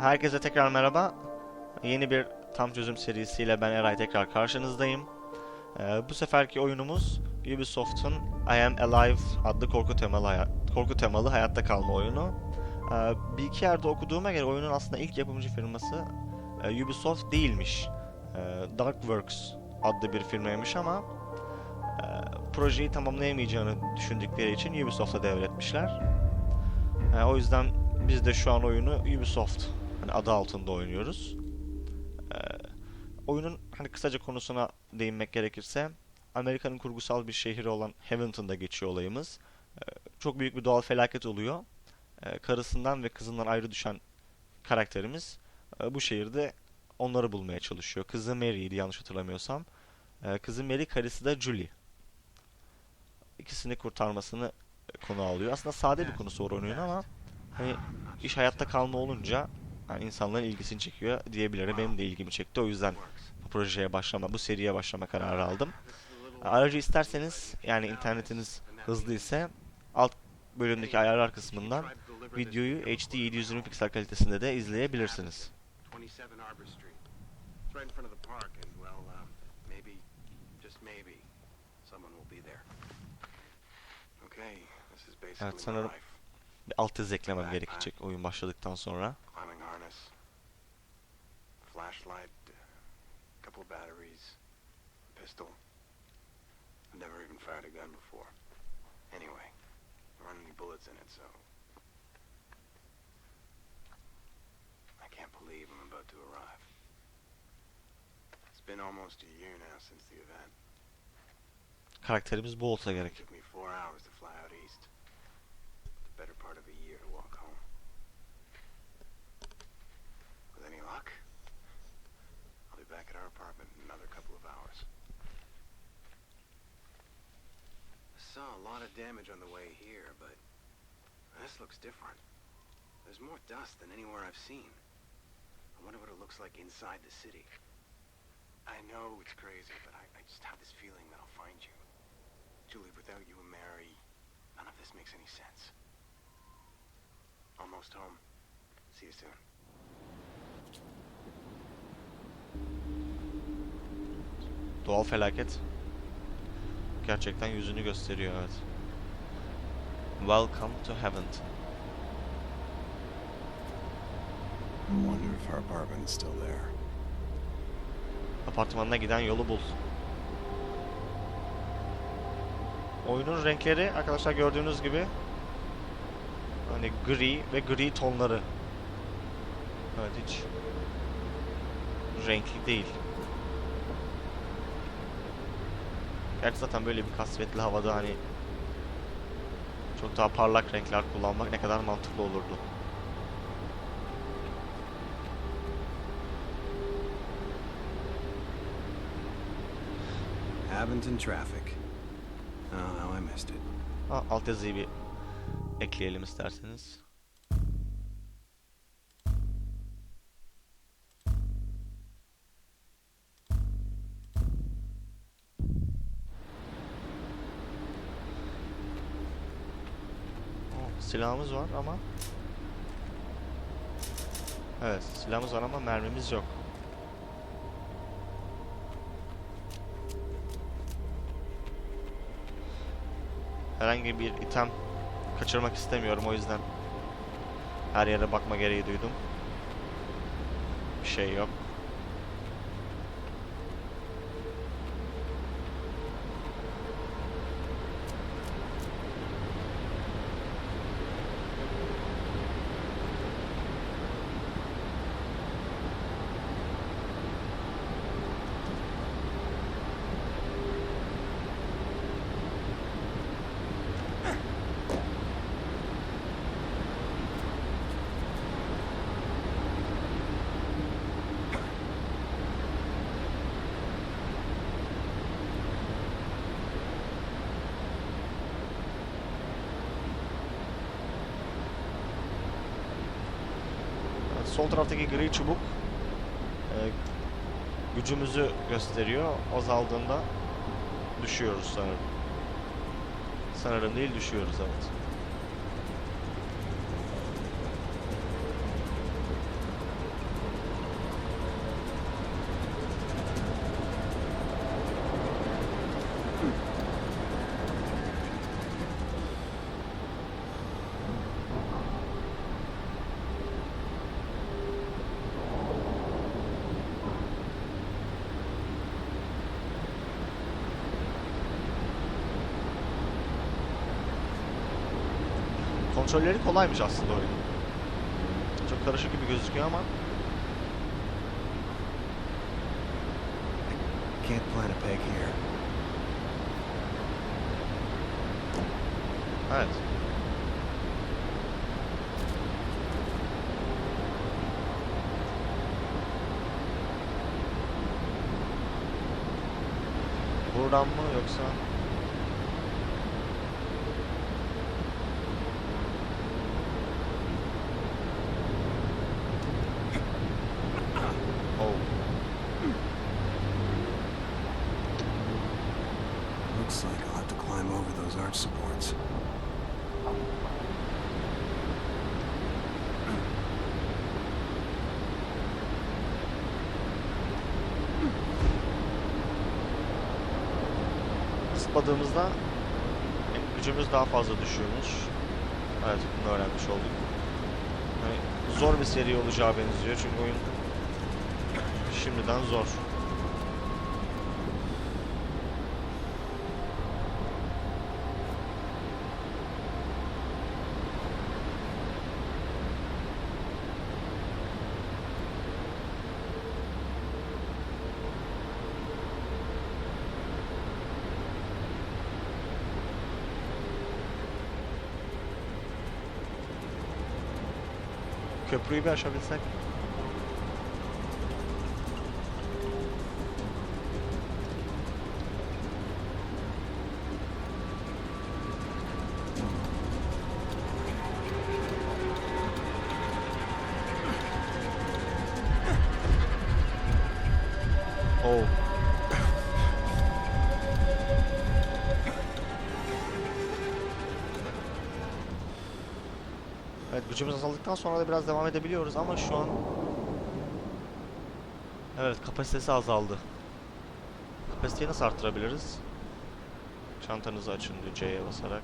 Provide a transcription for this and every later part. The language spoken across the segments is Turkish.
Herkese tekrar merhaba. Yeni bir tam çözüm serisiyle ben Eray tekrar karşınızdayım. Ee, bu seferki oyunumuz Ubisoft'un I Am Alive adlı korku temalı korku temalı hayatta kalma oyunu. Ee, bir iki yerde okuduğuma göre oyunun aslında ilk yapımcı firması e, Ubisoft değilmiş. E, Darkworks adlı bir firmaymış ama e, projeyi tamamlayamayacağını düşündükleri için Ubisoft'a devretmişler. E, o yüzden biz de şu an oyunu Ubisoft hani adı altında oynuyoruz. Ee, oyunun hani kısaca konusuna değinmek gerekirse Amerika'nın kurgusal bir şehri olan Haventon'da geçiyor olayımız. Ee, çok büyük bir doğal felaket oluyor. Ee, karısından ve kızından ayrı düşen karakterimiz e, bu şehirde onları bulmaya çalışıyor. Kızı Mary'ydi yanlış hatırlamıyorsam. Ee, kızı Mary, karısı da Julie. İkisini kurtarmasını konu alıyor. Aslında sade bir konusu var oyunun ama hani iş hayatta kalma olunca yani insanların ilgisini çekiyor diyebilirim. Benim de ilgimi çekti. O yüzden bu projeye başlama, bu seriye başlama kararı aldım. Ayrıca isterseniz yani internetiniz hızlı ise alt bölümdeki ayarlar kısmından videoyu HD 720 piksel kalitesinde de izleyebilirsiniz. 27 Arbor Street. It's right in front of the park, and well, uh, my sanırım-. Bir alt yazı eklemem gerekecek oyun başladıktan sonra. Flashlight, uh, couple of batteries, a pistol. I've never even fired a gun before. Anyway, there aren't any bullets in it, so I can't believe I'm about to arrive. It's been almost a year now since the event. Karakterimiz bu olsa It gerek. took me four hours to fly out east. The better part of a year to walk home. With any luck, I'll be back at our apartment in another couple of hours. I saw a lot of damage on the way here, but this looks different. There's more dust than anywhere I've seen. I wonder what it looks like inside the city. I know it's crazy, but I, I just have this feeling that I'll find you. Julie, without you and Mary, none of this makes any sense. Almost home. See you soon. Do I feel like felaket gerçekten yüzünü gösteriyor evet. Welcome to Haventon. I wonder if our apartment is still there. Apartmanına giden yolu bul. Oyunun renkleri arkadaşlar gördüğünüz gibi hani gri ve gri tonları. Evet hiç renkli değil. Gerçi zaten böyle bir kasvetli havada hani çok daha parlak renkler kullanmak ne kadar mantıklı olurdu. Haventon traffic. Oh, how I missed it. Ha, alt yazıyı bir ekleyelim isterseniz. Silahımız var ama Evet, silahımız var ama mermimiz yok. herhangi bir item kaçırmak istemiyorum o yüzden her yere bakma gereği duydum. Bir şey yok. Evet, Sol taraftaki gri çubuk e, gücümüzü gösteriyor. Azaldığında düşüyoruz sanırım. Sanırım değil düşüyoruz evet. Kontrolleri kolaymış aslında oyunun. Çok karışık gibi gözüküyor ama Can't plant a peg here. evet. Buradan mı yoksa? Zıpladığımızda gücümüz daha fazla düşüyormuş. Evet bunu öğrenmiş olduk. Yani zor bir seri olacağı benziyor çünkü oyun şimdiden zor. Köprüyü bir aşabilsek. Gücümüz azaldıktan sonra da biraz devam edebiliyoruz ama şu an Evet kapasitesi azaldı. Kapasiteyi nasıl arttırabiliriz? Çantanızı açın diyor C'ye basarak.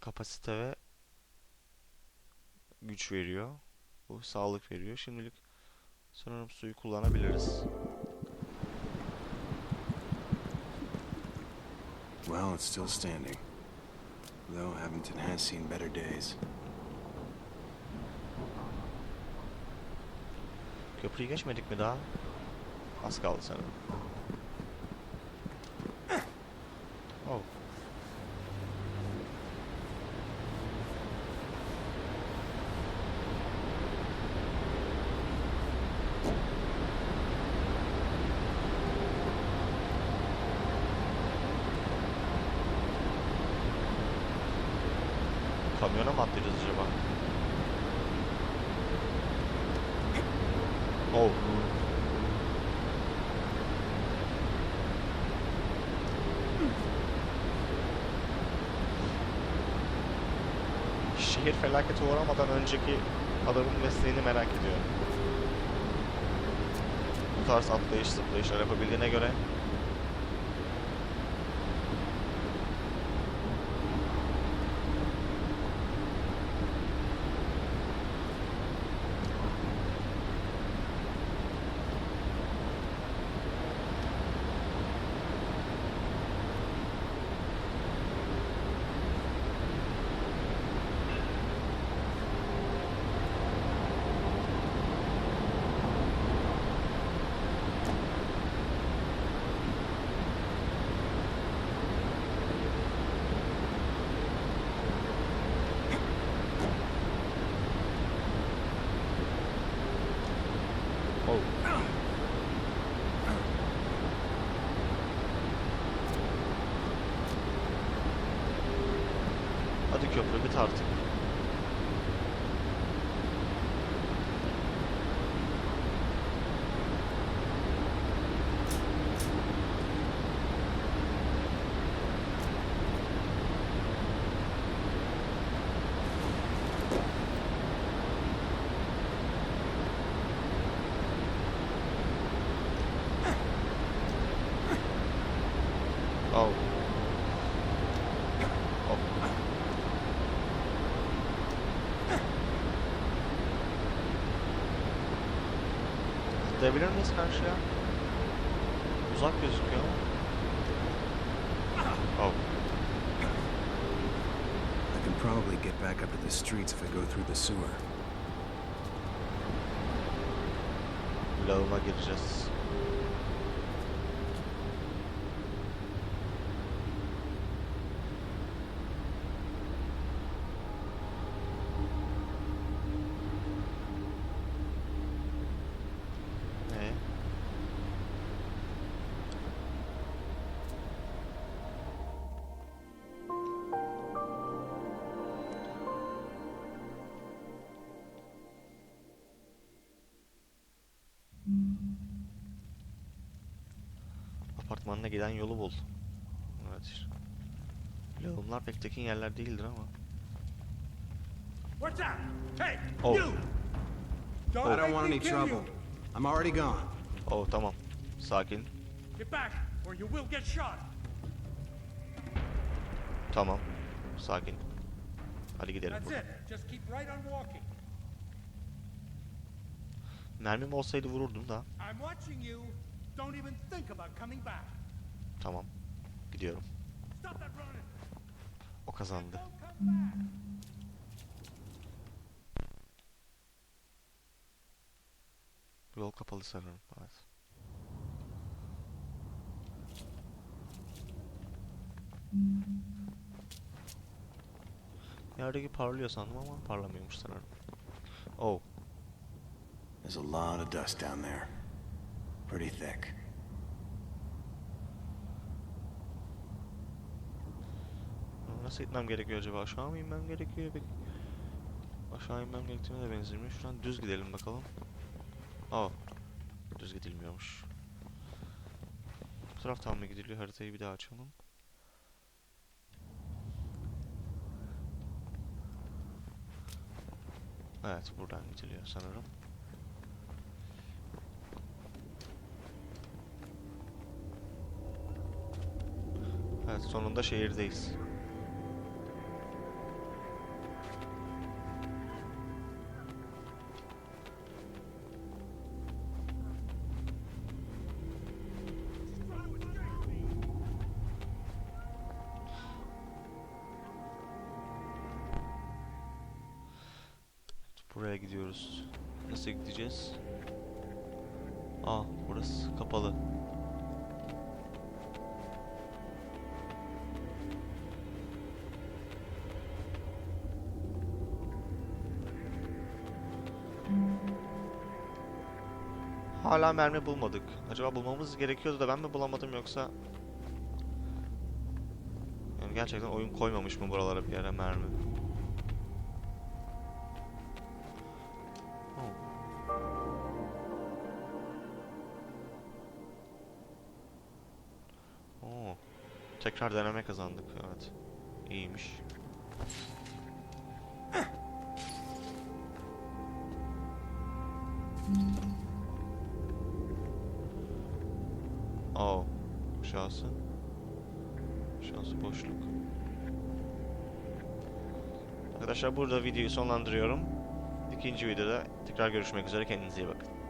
Kapasite ve güç veriyor. Bu sağlık veriyor. Şimdilik sanırım suyu kullanabiliriz. Well, it's still standing. Though Abington has seen better days. Köprüyü geçmedik mi daha? Az kaldı sanırım. Kamyona mı atlayacağız acaba? Oh. Şehir felakete uğramadan önceki adamın mesleğini merak ediyorum. Bu tarz atlayış zıplayışlar yapabildiğine göre Oh. Hadi köprü bit artık. Oh. Atlayabilir miyiz karşıya? Uzak gözüküyor. Oh. I can probably get back up to the streets if I go through the sewer. Lağıma gireceğiz. Apartmanına giden yolu bul. Evet. Lağımlar pek tekin yerler değildir ama. What's that? Hey, Oh. you! Don't I don't want any trouble. I'm already gone. Oh tamam. Sakin. Get back, or you will get shot. Tamam. Sakin. Hadi gidelim That's buradan. it. Just keep right on walking. Mermim olsaydı vururdum da. I'm watching you. Don't even think about coming back. Tamam. Gidiyorum. Stop that running. O kazandı. Don't come back. Yol kapalı sanırım. Evet. Yerdeki parlıyor sandım ama parlamıyormuş sanırım. Oh. There's a lot of dust down there. Pretty thick. Nasıl gitmem gerekiyor acaba? Aşağı mı inmem gerekiyor peki? Aşağı inmem gerektiğine de benzemiyor. Şuradan düz gidelim bakalım. Aa. Düz gidilmiyormuş. Bu taraftan mı gidiliyor? Haritayı bir daha açalım. Evet, buradan gidiliyor sanırım. Evet, sonunda şehirdeyiz. Buraya gidiyoruz. Nasıl gideceğiz? Aa, burası kapalı. Hala mermi bulmadık. Acaba bulmamız gerekiyordu da ben mi bulamadım yoksa... Yani gerçekten oyun koymamış mı buralara bir yere mermi? Oh. Oo. Tekrar deneme kazandık. Evet. İyiymiş. Oo. Boşluk. Arkadaşlar burada videoyu sonlandırıyorum. İkinci videoda tekrar görüşmek üzere. Kendinize iyi bakın.